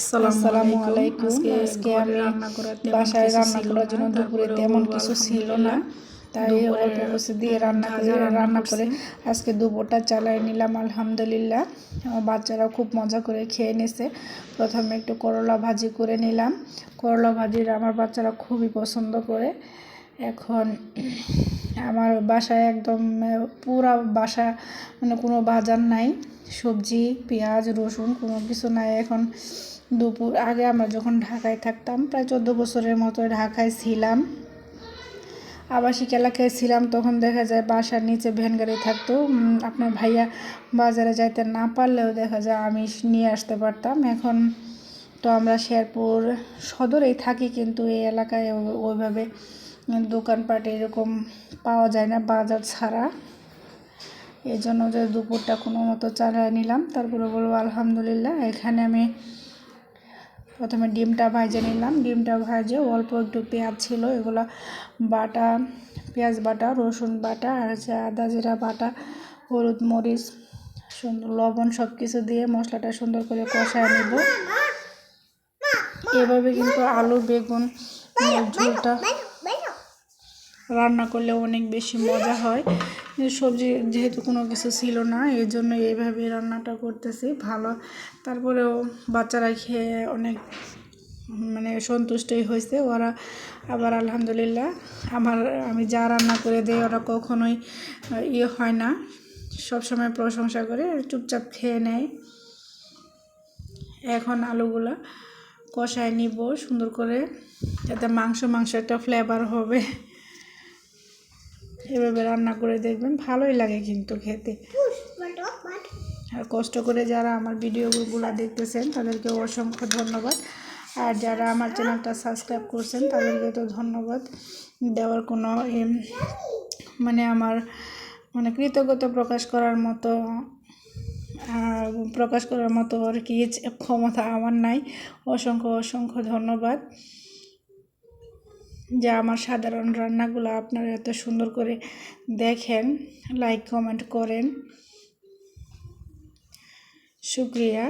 আসসালামু আলাইকুম। আজকে আমি বাসায় রান্না করার জন্য দুপুরে তেমন কিছু ছিল না। তাই অল্প কিছু দিয়ে রান্না করে রান্না করে আজকে দুপুরটা চালাই নিলাম আলহামদুলিল্লাহ। বাচ্চারা খুব মজা করে খেয়ে নিছে। প্রথমে একটু করলা ভাজি করে নিলাম। করলা ভাজির আমার বাচ্চারা খুবই পছন্দ করে। এখন আমার বাসায় একদম পুরা বাসা মানে কোনো বাজার নাই। সবজি, পেঁয়াজ, রসুন কোনো কিছু নাই। এখন দুপুর, আগে আমরা যখন ঢাকায় থাকতাম, প্রায় চোদ্দ বছরের মতো ঢাকায় ছিলাম। আবাসিক এলাকায় ছিলাম তখন দেখা যায় বাসার নিচে ভ্যান গাড়ি থাকতো। আপনার ভাইয়া বাজারে যাইতে না পারলেও দেখা যায় আমি নিয়ে আসতে পারতাম। এখন তো আমরা শেরপুর সদরেই থাকি, কিন্তু এই এলাকায় ওইভাবে দোকানপাট এরকম পাওয়া যায় না, বাজার ছাড়া। এই জন্য যে দুপুরটা কোনো মতো চালিয়ে নিলাম, তারপরে বলব আলহামদুলিল্লাহ, এখানে আমি প্রথমে ডিমটা ভাজে নিলাম। ডিমটা ভাজে অল্প একটু পেঁয়াজ ছিল, এগুলো বাটা, পেঁয়াজ বাটা, রসুন বাটা, আর হচ্ছে আদা জিরা বাটা, হলুদ মরিচ, সুন্দর লবণ সব কিছু দিয়ে মশলাটা সুন্দর করে কষায় নেব। এভাবে কিন্তু আলু, বেগুন ঝোলটা রান্না করলে অনেক বেশি মজা হয়। সবজি যেহেতু কোনো কিছু ছিল না, এই জন্য এইভাবে রান্নাটা করতেছি, ভালো। তারপরেও বাচ্চারা খেয়ে অনেক মানে সন্তুষ্টই হয়েছে। ওরা আবার আলহামদুলিল্লাহ, আমার, আমি যা রান্না করে দিই ওরা কখনোই ইয়ে হয় না। সবসময় প্রশংসা করে, চুপচাপ খেয়ে নেয়। এখন আলুগুলা কষায় নিব সুন্দর করে, যাতে মাংস মাংস একটা ফ্লেভার হবে। এভাবে রান্না করে দেখবেন, ভালোই লাগে কিন্তু খেতে। আর কষ্ট করে যারা আমার ভিডিওগুলো দেখতেছেন, তাদেরকে অসংখ্য ধন্যবাদ। আর যারা আমার চ্যানেলটা সাবস্ক্রাইব করছেন, তাদেরকে তো ধন্যবাদ দেওয়ার কোনো মানে আমার মানে কৃতজ্ঞতা প্রকাশ করার মতো প্রকাশ করার মতো আর কি ক্ষমতা আমার নাই। অসংখ্য অসংখ্য ধন্যবাদ। যা আমার সাধারণ রান্নাগুলো আপনারা এত সুন্দর করে দেখেন লাইক কমেন্ট করেন। শুক্রিয়া।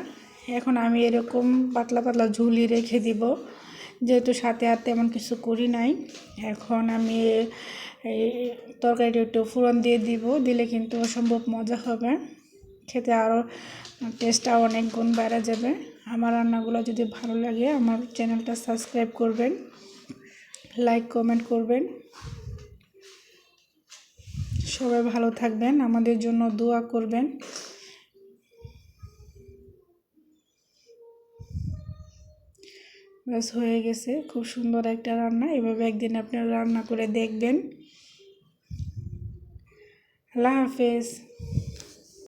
এখন আমি এরকম পাতলা পাতলা ঝুলি রেখে দিব, যেহেতু সাথে আর তেমন কিছু করি নাই। এখন আমি এই তরকারিটা একটু ফোড়ন দিয়ে দিব, দিলে কিন্তু অসম্ভব মজা হবে। খেতে আরও টেস্টটা অনেক গুণ বেড়ে যাবে। আমার রান্নাগুলো যদি ভালো লাগে, আমার চ্যানেলটা সাবস্ক্রাইব করবেন। লাইক কমেন্ট করবেন। সবাই ভালো থাকবেন, আমাদের জন্য দোয়া করবেন। ব্যাস, হয়ে গেছে। খুব সুন্দর একটা রান্না। এভাবে একদিন আপনারা রান্না করে দেখবেন। আল্লাহ হাফেজ।